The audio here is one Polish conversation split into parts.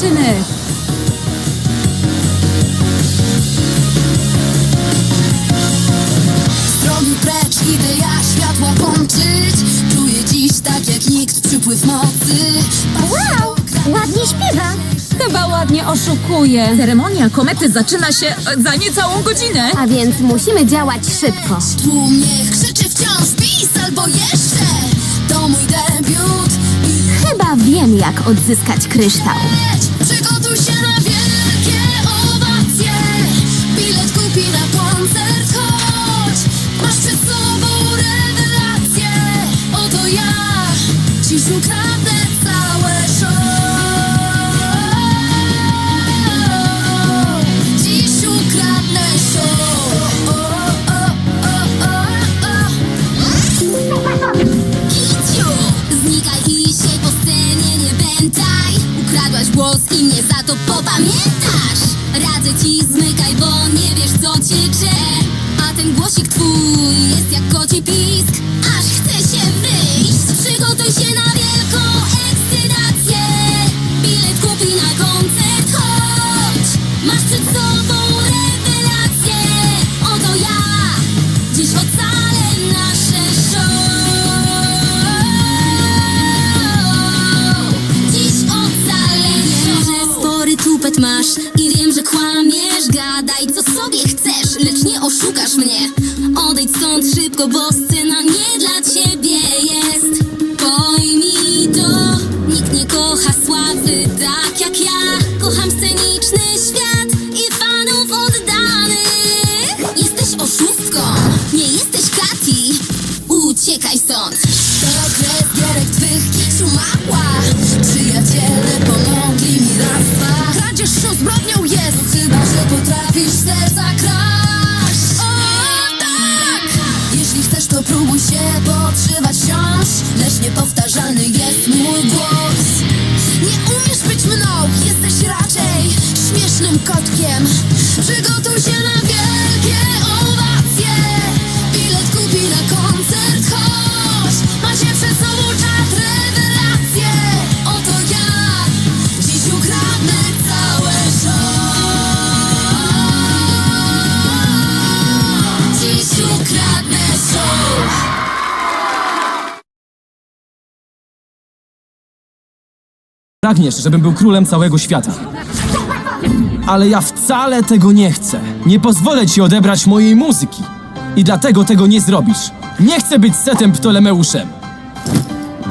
dziewczyny! Z drogi precz idę ja światła włączyć Czuję dziś tak jak nikt przypływ mocy Wow, ładnie śpiewa. Chyba ładnie oszukuje. Ceremonia komety zaczyna się za niecałą godzinę. A więc musimy działać szybko. Tłum niech krzyczy jak odzyskać kryształ. Przygotuj się na wielkie owacje. Bilet kupi na koncert, chodź. Masz przed sobą rewelację. Oto ja Dziś ukradnę Gadaj co sobie chcesz Lecz nie oszukasz mnie. Odejdź stąd szybko, bo scena закрой Pragniesz, żebym był królem całego świata. Ale ja wcale tego nie chcę. Nie pozwolę ci odebrać mojej muzyki. I dlatego tego nie zrobisz. Nie chcę być setem Ptolemeuszem.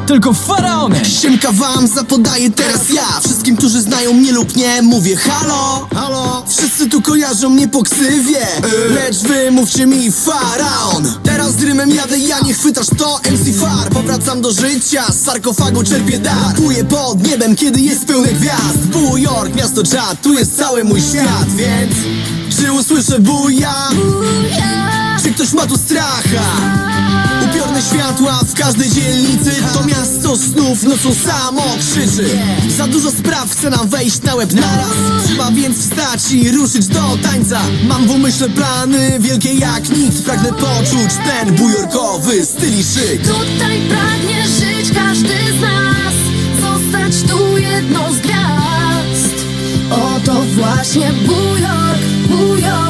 Tylko faraonem! Siemka wam zapodaję teraz ja. Wszystkim, którzy znają mnie lub nie Mówię halo, halo. Wszyscy tu kojarzą mnie po ksywie. Lecz wy mówcie mi faraon. Teraz z rymem jadę ja, nie chwytasz to MC Far. Powracam do życia, z sarkofagu czerpię dar. Kuję pod niebem, kiedy jest pełne gwiazd. New York, miasto czad, tu jest cały mój świat. Więc, czy usłyszę buja? Czy ktoś ma tu stracha? Upiorne światła w każdej dzielnicy To miasto snów nocą samo krzyczy Za dużo spraw chce nam wejść na łeb naraz. Trzeba więc wstać i ruszyć do tańca. Mam w umyśle plany wielkie jak nikt Pragnę poczuć ten bujorkowy styl i szyk Tutaj pragnie żyć każdy z nas. Zostać tu jedną z gwiazd. Oto właśnie Bujork, Bujork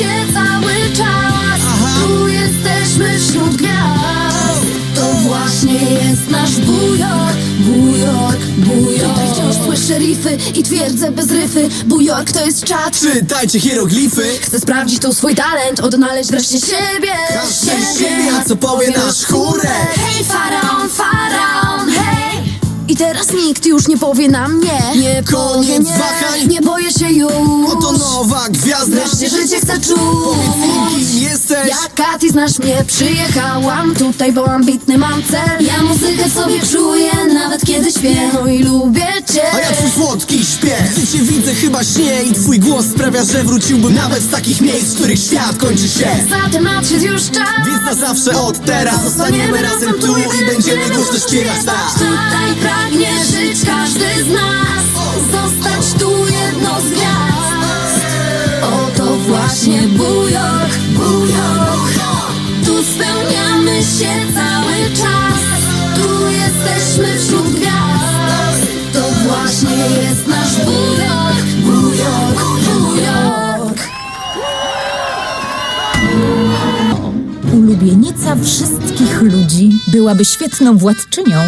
się cały czas. Aha. Tu jesteśmy wśród gwiazd. To właśnie jest nasz Bujork, Bujork, Bujork Tutaj wciąż słyszę rify i twierdzę bez ryfy. Bujork to jest czat Czytajcie hieroglify. Chcę sprawdzić tu swój talent, odnaleźć wreszcie siebie. Każdy siebie, a co powie nasz chórek. Hej, faraon, faraon, hej! I teraz nikt już nie powie nam nie Nie powie Koniec nie, wahań. nie boję się już. Oto nowa gwiazda. Wreszcie życie chcę czuć. Kim jesteś? Ja Katy, znasz mnie, przyjechałam. Tutaj, bo ambitny mam cel. Ja muzykę sobie czuję, nawet kiedy śpię. No i lubię cię. A ja twój słodki śpiew Gdy cię widzę chyba śnie I twój głos sprawia, że wróciłbym Nawet z takich miejsc, w których świat kończy się. Zatem nadszedł już czas. Więc na zawsze od teraz Zostaniemy razem tu i będziemy głośno śpiewać tak. Tutaj pragnie żyć każdy z nas. Zostać tu jedną z gwiazd. Oto właśnie Bujok, Bujok. Tu spełniamy się cały czas. Tu jesteśmy wśród gwiazd. To nie jest nasz bujok, bujok, bujok. Ulubienica wszystkich ludzi byłaby świetną władczynią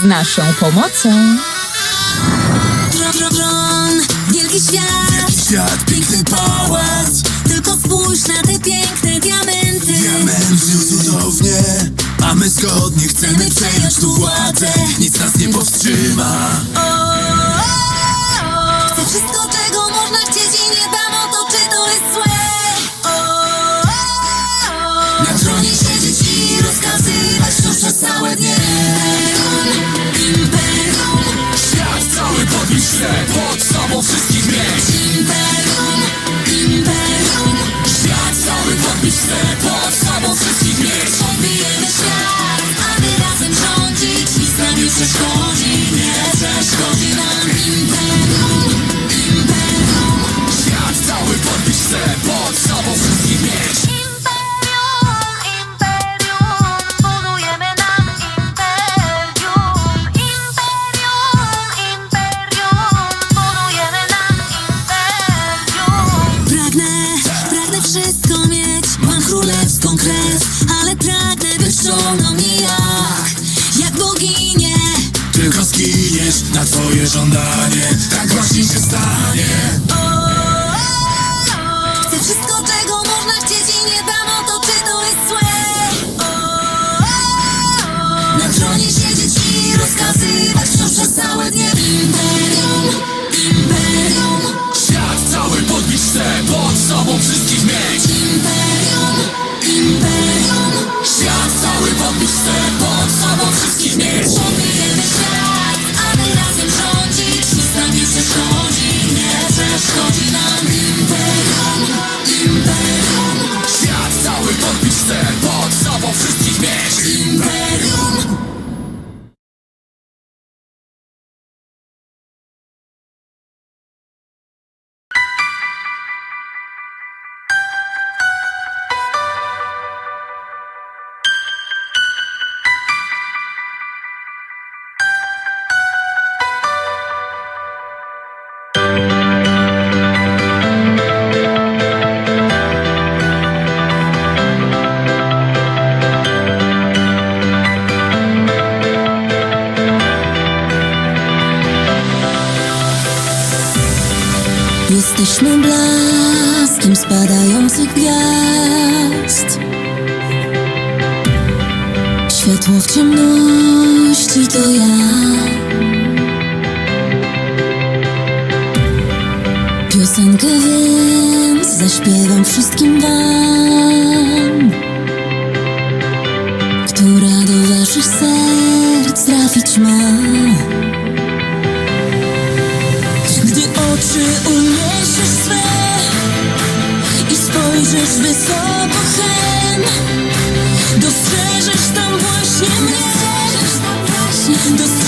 z naszą pomocą. Tron, tron, tron, wielki świat, Świat, piękny pałac. Tylko spójrz na te piękne diamenty. żył cudownie A my zgodnie chcemy przejąć tu władzę Nic nas nie powstrzyma Chcę wszystko, Pod sobą wszystkich mieć na twoje żądanie. Tak właśnie się stanie Jesteśmy blaskiem spadających gwiazd. Światło w ciemności to ja. Piosenkę więc zaśpiewam wszystkim wam 두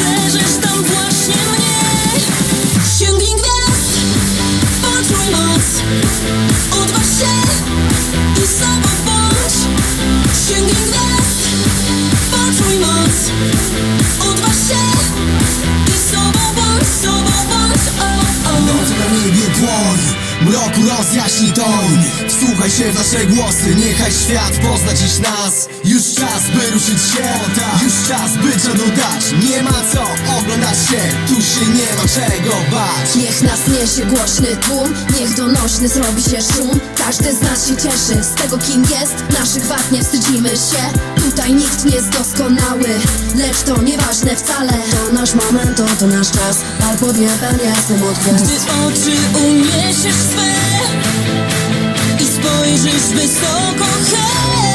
Wsłuchaj się w nasze głosy Niechaj świat pozna dziś nas. Już czas by ruszyć się Już czas by czadu dać. Nie ma co oglądać się. Tu się nie ma czego bać. Niech nas niesie głośny tłum. Niech donośny zrobi się szum. Każdy z nas się cieszy z tego kim jest. Naszych wad nie wstydzimy się. Tutaj nikt nie jest doskonały. Lecz to nieważne wcale. To nasz moment, to, to nasz czas. Al pod niebem jestem od gwiazd Gdy oczy uniesiesz swe spojrzysz wysoko hen,